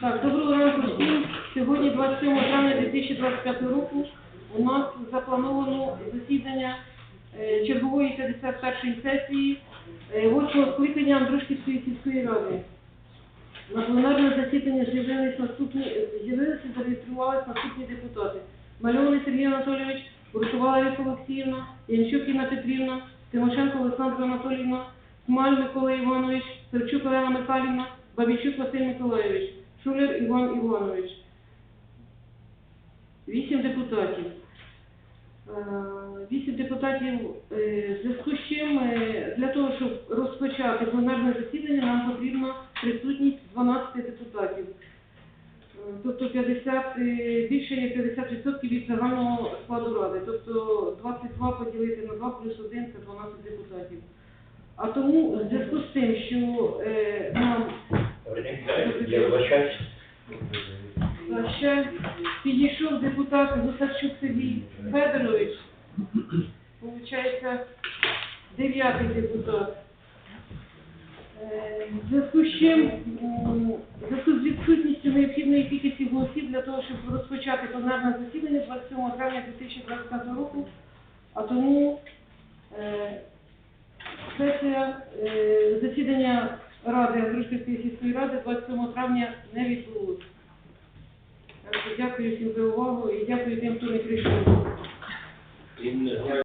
Так, доброго ранку всім. Сьогодні 27 травня 2025 року у нас заплановано засідання е, чергової 51-ї сесії е, 8 скликання Андрушківської сільської ради. На пленарне засідання з'явились наступні, з'явилися зареєструвалися наступні депутати. Мальований Сергій Анатолійович, Буршова Лариса Олексіївна, Янчук Інна Петрівна, Тимошенко Олександра Анатоліївна, Смаль Микола Іванович, Савчук Олена Михайлівна, Бабічук Василь Миколайович, Шулер Іван Іванович. Вісім депутатів. Е, Вісім депутатів е, в зв'язку з чим е, для того, щоб розпочати пленарне засідання, нам потрібна присутність 12 депутатів. Тобто 50, е, більше як 50% від загального складу ради. Тобто 22 поділити на 2 плюс 1 це 12 депутатів. А тому в зв'язку з тим, що 5. Ще підійшов депутат Гусарчук Сергій Федорович. виходить дев'ятий депутат. Е, в зв'язку з відсутністю необхідної кількості голосів для того, щоб розпочати пленарне засідання 27 травня 2020 року, а тому е, сесія е, засідання Ради Андрушківської сільської ради 27 травня не відбулося. Дякую всім за увагу і дякую тим, хто не прийшов.